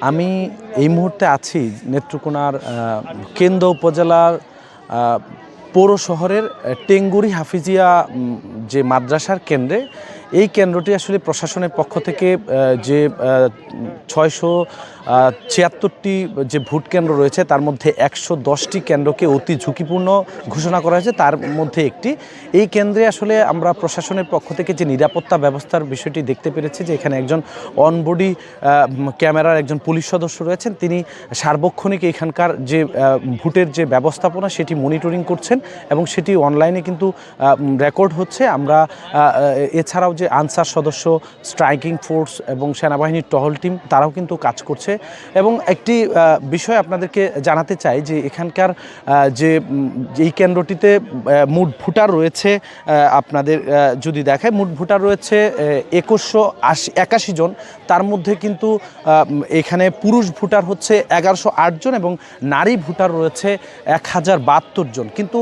আমি এই মুহূর্তে আছি নেত্রকোনার কেন্দ্র উপজেলার পৌর শহরের টেঙ্গুরি হাফিজিয়া যে মাদ্রাসার কেন্দ্রে, এই কেন্দ্রটি আসলে প্রশাসনের পক্ষ থেকে যে ছয়শো ছিয়াত্তরটি যে ভোট কেন্দ্র রয়েছে, তার মধ্যে একশো দশটি কেন্দ্রকে অতি ঝুঁকিপূর্ণ ঘোষণা করা হয়েছে। তার মধ্যে একটি। এই কেন্দ্রে আসলে আমরা প্রশাসনের পক্ষ থেকে যে নিরাপত্তা ব্যবস্থার বিষয়টি দেখতে পেরেছি, যে এখানে একজন অনবডি ক্যামেরার একজন পুলিশ সদস্য রয়েছেন, তিনি সার্বক্ষণিক এখানকার যে ভোটের যে ব্যবস্থাপনা, সেটি মনিটরিং করছেন এবং সেটি অনলাইনে কিন্তু রেকর্ড হচ্ছে। আমরা এছাড়াও যে আনসার সদস্য স্ট্রাইকিং ফোর্স এবং সেনাবাহিনীর টহল টিম তারাও কিন্তু কাজ করছে। এবং একটি বিষয় আপনাদেরকে জানাতে চাই যে এখানকার যে এই কেন্দ্রটিতে মোট ভোটার রয়েছে আপনাদের যদি দেখায় মোট ভোটার রয়েছে একুশশো আশি, একাশি জন। তার মধ্যে কিন্তু এখানে পুরুষ ভোটার হচ্ছে এগারোশো জন এবং নারী ভোটার রয়েছে এক হাজার বাহাত্তর জন। কিন্তু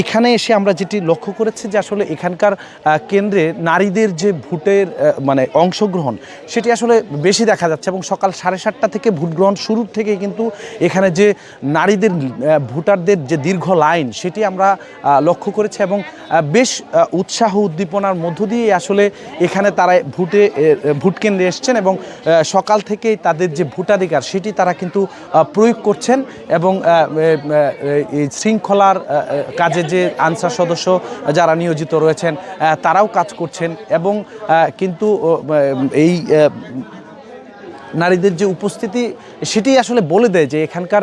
এখানে এসে আমরা যেটি লক্ষ্য করেছি যে আসলে এখানকার আহ, কেন্দ্রে নারীদের যে ভোটের মানে অংশগ্রহণ সেটি আসলে বেশি দেখা যাচ্ছে এবং সকাল সাড়ে সাতটা থেকে ভোট গ্রহণ শুরুর থেকে কিন্তু এখানে যে নারীদের ভোটারদের যে দীর্ঘ লাইন সেটি আমরা লক্ষ্য করেছি এবং বেশ উৎসাহ উদ্দীপনার মধ্য দিয়ে আসলে এখানে তারা ভোটে ভোট কেন্দ্রে এসছেন এবং সকাল থেকেই তাদের যে ভোটাধিকার সেটি তারা কিন্তু প্রয়োগ করছেন এবং শৃঙ্খলার কাজে যে আনসার সদস্য যারা নিয়োজিত রয়েছেন তারাও কাজ করছেন এবং কিন্তু এই নারীদের যে উপস্থিতি সেটি আসলে বলে দেয় যে এখানকার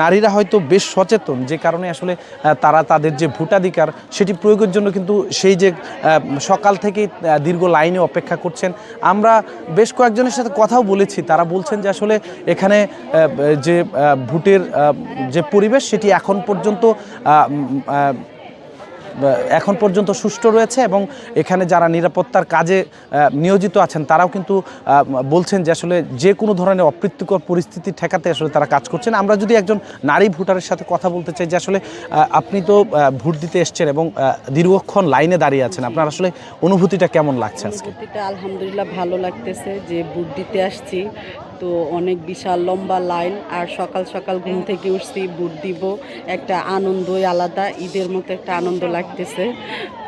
নারীরা হয়তো বেশ সচেতন যে কারণে আসলে তারা তাদের যে ভোটাধিকার সেটি প্রয়োগের জন্য কিন্তু সেই যে সকাল আহ, দীর্ঘ লাইনে অপেক্ষা করছেন। আমরা বেশ কয়েকজনের সাথে কথাও বলেছি। তারা বলছেন যে আসলে এখানে যে ভোটের যে পরিবেশ সেটি এখন পর্যন্ত এখন পর্যন্ত সুষ্ঠু রয়েছে এবং এখানে যারা নিরাপত্তার কাজে নিয়োজিত আছেন, তারাও কিন্তু বলছেন যে আসলে যে কোনো ধরনের অপ্রীতিকর পরিস্থিতি ঠেকাতে আসলে তারা কাজ করছেন। আমরা যদি একজন নারী ভোটারের সাথে কথা বলতে চাই যে আসলে আপনি তো ভোট দিতে এসছেন এবং দীর্ঘক্ষণ লাইনে দাঁড়িয়ে আছেন, আপনার আসলে অনুভূতিটা কেমন লাগছে আজকে? আলহামদুলিল্লাহ ভালো লাগতেছে যে ভোট দিতে আসছি। তো অনেক বিশাল, লম্বা লাইন আর সকাল সকাল ঘুম থেকে উঠছি, বুট দিব, একটা আনন্দই আলাদা, ঈদের মতো একটা আনন্দ লাগতেছে,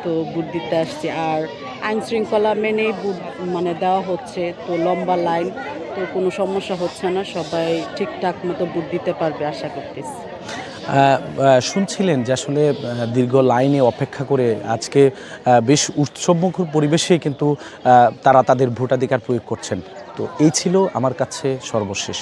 তো বুট দিতে আসছি। আর আইন শৃঙ্খলা মেনেই বুট মানে দেওয়া হচ্ছে, তো লম্বা লাইন, তো কোনো সমস্যা হচ্ছে না, সবাই ঠিকঠাক মতো বুট দিতে পারবে আশা করতেছি। শুনছিলেন যে আসলে দীর্ঘ লাইনে অপেক্ষা করে আজকে বেশ উৎসবমুখর পরিবেশে কিন্তু তারা তাদের ভোটাধিকার প্রয়োগ করছেন। তো এই ছিল আমার কাছে সর্বশেষ